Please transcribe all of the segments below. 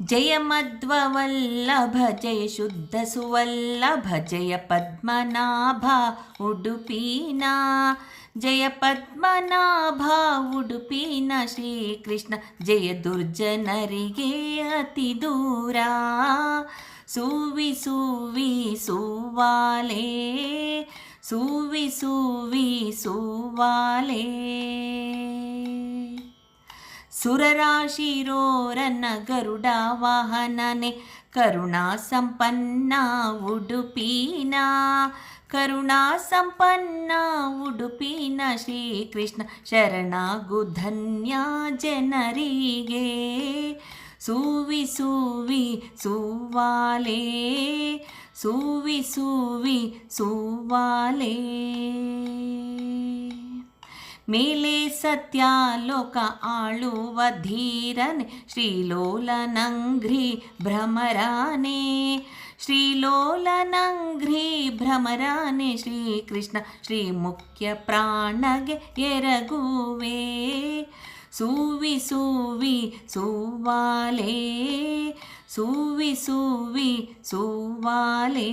ಜಯ ಮಧ್ವವಲ್ಲಭ ಜಯ ಶುದ್ಧ ಸುವಲ್ಲಭ ಜಯ ಪದ್ಮನಾಭ ಉಡುಪಿನ ಜಯ ಪದ್ಮನಾಭ ಉಡುಪಿನ ಶ್ರೀಕೃಷ್ಣ ಜಯ ದುರ್ಜನರಿಗೆ ಅತಿ ದೂರ ಸೂವಿ ಸೂವಿ ಸೂವಾಲೆ ಸೂವಿ ಸೂವಿ ಸೂವಾಲೆ ಸುರರಾಶಿರೋರನ್ನ ಗರುಡ ವಾಹನನೆ ಕರುಣಾ ಸಂಪನ್ನ ಉಡುಪಿನ, ಕರುಣಾ ಸಂಪನ್ನ ಉಡುಪಿನ ಶ್ರೀಕೃಷ್ಣ ಶರಣಾಗು ಧನ್ಯ ಜನರಿಗೆ. ಸೂವಿ ಸೂವಿ ಸೂವಾಲೆ, ಸೂವಿ ಸೂವಿ ಸೂವಾಲೆ. ಮೇಲೆ ಸತ್ಯಾಲೋಕ ಆಳುವ ಧೀರನೆ ಶ್ರೀಲೋಲನಂಘ್ರಿ ಭ್ರಮರಾನೆ ಶ್ರೀಲೋಲನಂಘ್ರಿ ಭ್ರಮರಾನೆ ಶ್ರೀಕೃಷ್ಣ ಶ್ರೀ ಮುಖ್ಯ ಪ್ರಾಣಗೆ ಎರಗುವೆ ಸೂವಿ ಸೂವಿ ಸೂವಾಲೆ ಸೂವಿ ಸೂವಿ ಸೂವಾಲೆ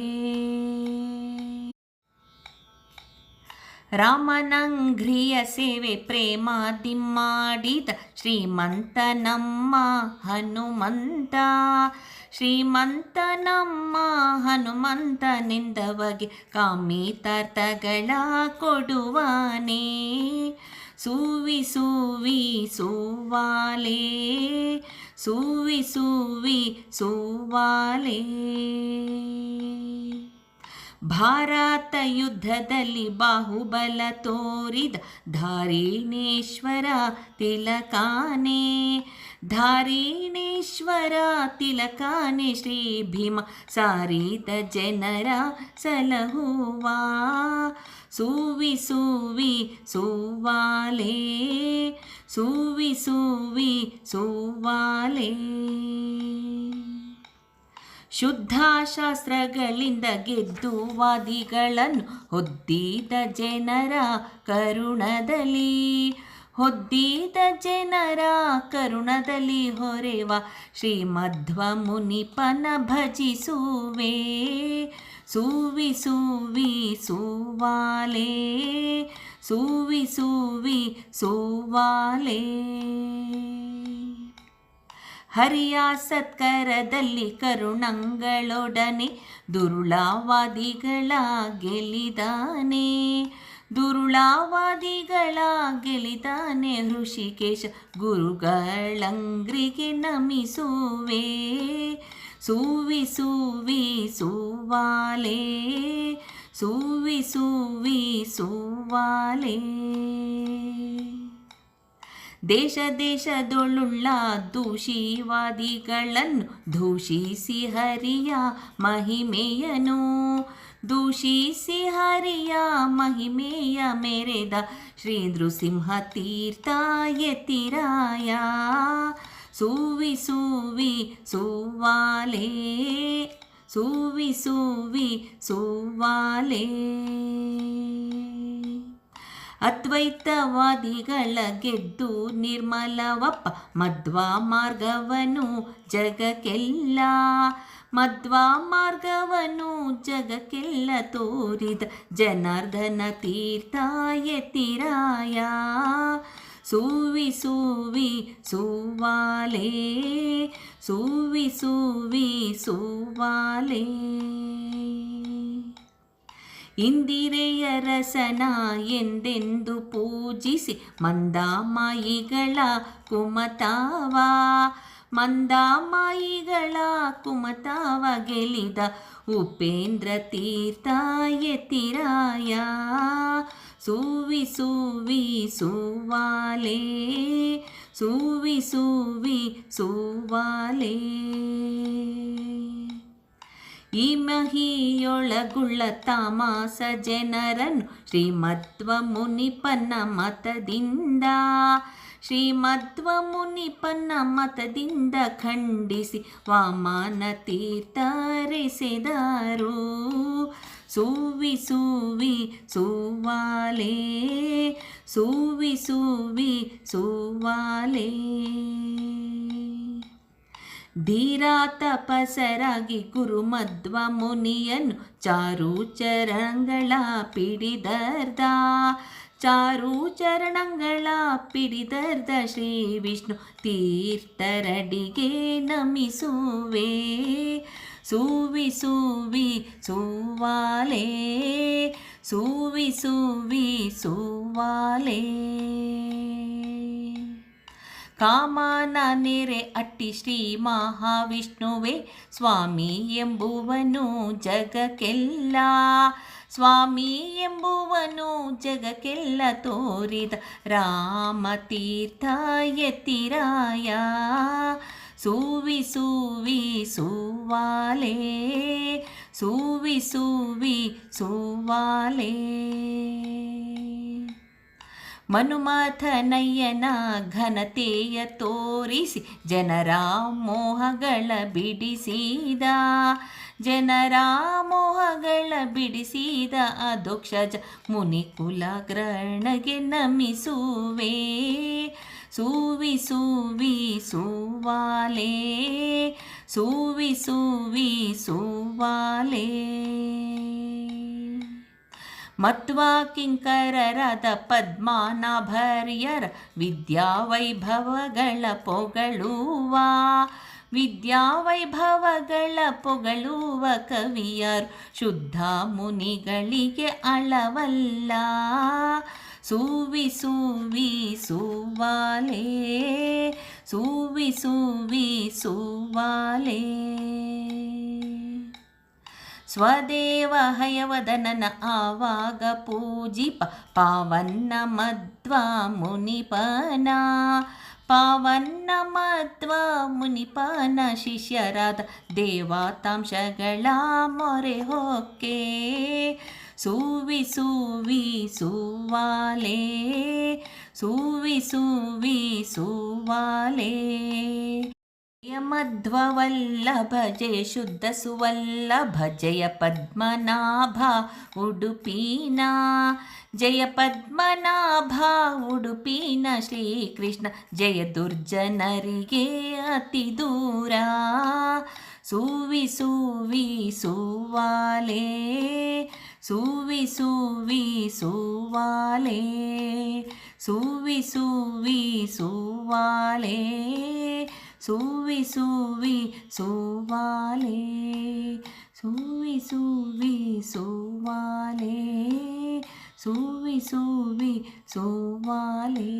ರಾಮನಂಘ್ರಿಯ ಸೇವೆ ಪ್ರೇಮಾದಿ ಮಾಡಿದ ಶ್ರೀಮಂತ ನಮ್ಮ ಹನುಮಂತ. ಶ್ರೀಮಂತ ನಮ್ಮ ಹನುಮಂತನಿಂದವಗೆ ಕಾಮಿತಾರ್ಥಗಳ ಕೊಡುವಾನೆ. ಸೂವಿ ಸೂವಿ ಸೂವಾಲೆ, ಸೂವಿ ಸೂವಿ ಸೂವಾಲೆ. ಭಾರತ ಯುದ್ಧದಲ್ಲಿ ಬಾಹುಬಲ ತೋರಿದ ಧಾರಿಣೇಶ್ವರ ತಿಲಕಾನೆ ಧಾರಿಣೇಶ್ವರ ತಿಲಕಾನೆ ಶ್ರೀ ಭೀಮ ಸಾರಿದ ಜನರ ಸಲಹುವ ಸೂವಿ ಸೂವಿ ಸೂವಾಲೆ ಸೂವಿ ಸೂವಿ ಸೂವಾಲೆ ಶುದ್ಧಾಶಾಸ್ತ್ರಗಳಿಂದ ಗೆದ್ದು ವಾದಿಗಳನ್ನು ಹೊದ್ದಿದ ಜನರ ಕರುಣದಲ್ಲಿ, ಹೊದ್ದಿದ ಜನರ ಕರುಣದಲ್ಲಿ ಹೊರೆವ ಶ್ರೀಮಧ್ವ ಮುನಿಪನ ಭಜಿಸುವೆ. ಸೂವಿ ಸೂವಿ ಸೂವಾಲೆ, ಸೂವಿ ಸೂವಿ ಸೂವಾಲೆ. ಹರಿಯ ಸತ್ಕರದಲ್ಲಿ ಕರುಣಂಗಳೊಡನೆ ದುರುಳಾವಾದಿಗಳ ಗೆಲಿದಾನೆ ದುರುಳಾವಾದಿಗಳ ಗೆಲಿದಾನೆ ಋಷಿಕೇಶ ಗುರುಗಳಂಗ್ರಿಗೆ ನಮಿಸುವೆ. ಸೂವಿ ಸೂವಿ ಸೂವಾಲೆ, ಸೂವಿ ಸೂವಿ ಸೂವಾಲೆ. ದೇಶ ದೇಶದೊಳುಳ್ಳ ದೂಷಿವಾದಿಗಳನ್ನು ದೂಷಿಸಿ ಹರಿಯ ಮಹಿಮೆಯನು. ದೂಷಿಸಿ ಹರಿಯ ಮಹಿಮೆಯ ಮೆರೆದ ಶ್ರೀ ನೃಸಿಂಹ ತೀರ್ಥ ಯತಿರಾಯ. ಸೂವಿ ಸೂವಿ ಸೂವಾಲೆ, ಸೂವಿ ಸೂವಿ ಸೂವಾಲೆ. ಅದ್ವೈತವಾದಿಗಳ ಗೆದ್ದು ನಿರ್ಮಲವಪ್ಪ. ಮಧ್ವಾ ಮಾರ್ಗವನು ಜಗಕ್ಕೆಲ್ಲ. ಮಧ್ವಾ ಮಾರ್ಗವನು ಜಗಕ್ಕೆಲ್ಲ ತೋರಿದ ಜನಾರ್ದನ ತೀರ್ಥ ಎತ್ತಿರಾಯ. ಸೂವಿ ಸೂವಿ ಸೂವಾಲೆ. ಸೂವಿ ಸೂವಿ ಸೂವಾಲೆ. ಇಂದಿರೆಯ ರಸನ ಎಂದೆಂದು ಪೂಜಿಸಿ ಮಂದಾಮಾಯಿಗಳ ಕುಮತಾವ. ಮಂದಾಮಾಯಿಗಳ ಕುಮತಾವ ಗೆಲಿದ ಉಪೇಂದ್ರ ತೀರ್ಥ ಯತಿರಾಯ. ಸೂವಿ ಸೂವಿ ಸೂವಾಲೆ, ಸೂವಿ ಸೂವಿ ಸೂವಾಲೆ. ಈ ಮಹಿಯೊಳಗುಳ್ಳ ತಾಮಾಸ ಜನರನ್ನು ಶ್ರೀಮತ್ವ ಮುನಿಪನ್ನ ಮತದಿಂದ ಶ್ರೀಮಧ್ವ ಮುನಿಪನ್ನ ಮತದಿಂದ ಖಂಡಿಸಿ ವಾಮನ ತೀರ್ಥರಿಸಿದರು ಸೂವಿ ಸೂವಿ ಸೂವಾಲೆ, ಸೂವಿ ಸೂವಿ ಸೂವಾಲೆ. ಧೀರಾ ತಪಸರಾಗಿ ಗುರುಮಧ್ವ ಮುನಿಯನ್ನು ಚಾರು ಚರಣಗಳ ಪಿಡಿದರ್ದ. ಚಾರು ಚರಣಗಳ ಪಿಡಿದರ್ದ ಶ್ರೀ ವಿಷ್ಣು ತೀರ್ಥರಡಿಗೆ ನಮಿಸುವೆ. ಸೂವಿ ಸೂವಿ ಸೂವಾಲೆ, ಸೂವಿ ಸೂವಿ ಸೂವಾಲೆ. ಕಾಮನ ನೆರೆ ಅಟ್ಟಿ ಶ್ರೀ ಮಹಾವಿಷ್ಣುವೆ ಸ್ವಾಮಿ ಎಂಬುವನು ಜಗಕ್ಕೆಲ್ಲ. ಸ್ವಾಮಿ ಎಂಬುವನು ಜಗಕ್ಕೆಲ್ಲ ತೋರಿದ ರಾಮತೀರ್ಥ ಯತಿರಾಯ ಸೂವಿ ಸೂವಿ ಸೂವಾಲೆ, ಸೂವಿ ಸೂವಿ ಸೂವಾಲೆ. ಮನುಮಥನಯ್ಯನ ಘನತೆಯ ತೋರಿಸಿ ಜನರ ಮೋಹಗಳ ಬಿಡಿಸಿದ. ಜನರ ಮೋಹಗಳ ಬಿಡಿಸಿದ ಅಧೋಕ್ಷಜ ಮುನಿಕುಲ ಗ್ರಹಣಗೆ ನಮಿಸುವೆ. ಸೂವಿ ಸೂವಿ ಸೂವಾಲೆ, ಸೂವಿ ಸೂವಿ ಸೂವಾಲೆ. ಮತ್ವ ಕಿಂಕರರಾದ ಪದ್ಮಾನಾಭರ್ಯರ ವಿದ್ಯಾವೈಭವಗಳ ಪೊಗಳುವ ವಿದ್ಯಾವೈಭವಗಳ ಪೊಗಳುವ ಕವಿಯರು ಶುದ್ಧ ಮುನಿಗಳಿಗೆ ಅಳವಲ್ಲ. ಸೂವಿ ಸೂವಿ ಸೂವಾಲೇ, ಸೂವಿ ಸೂವಿ ಸೂವಾಲೆ. ಸ್ವದೇವ ಹಯವದನನ ಆವಾಗ ಪೂಜಿಪ ಪಾವನ್ನ ಮಧ್ವ ಮುನಿಪನ ಪಾವನ್ನ ಮಧ್ವ ಮುನಿಪನ ಶಿಷ್ಯರಾದ ದೇವಾತಾಂಶಗಳ ಮೊರೆ ಹೊಕ್ಕೆ. ಸೂವಿ ಸೂವಿ ಸೂವಾಲೆ, ಸೂವಿ ಸೂವಿ ಸೂವಾಲೆ. ಜಯ ಮಧ್ವವಲ್ಲಭ ಜಯ ಶುದ್ಧ ಸುವಲ್ಲಭ ಜಯ ಪದ್ಮನಾಭ ಉಡುಪಿನ ಜಯ ಪದ್ಮನಾಭ ಉಡುಪಿನ ಶ್ರೀಕೃಷ್ಣ ಜಯ ದುರ್ಜನರಿಗೆ ಅತಿ ದೂರ ಸೂವಿ ಸೂವಿ ಸೂವಾಲೆ ಸೂವಿ ಸೂವಿ ಸೂವಾಲೆ ಸೂವಿ ಸೂವಿ ಸೂವಾಲೆ ಸೂವಿ ಸೂವಿ ಸೂವಾಲೆ ಸೂವಿ ಸೂವಿ ಸೂವಾಲೆ ಸೂವಿ ಸೂವಿ ಸೂವಾಲೆ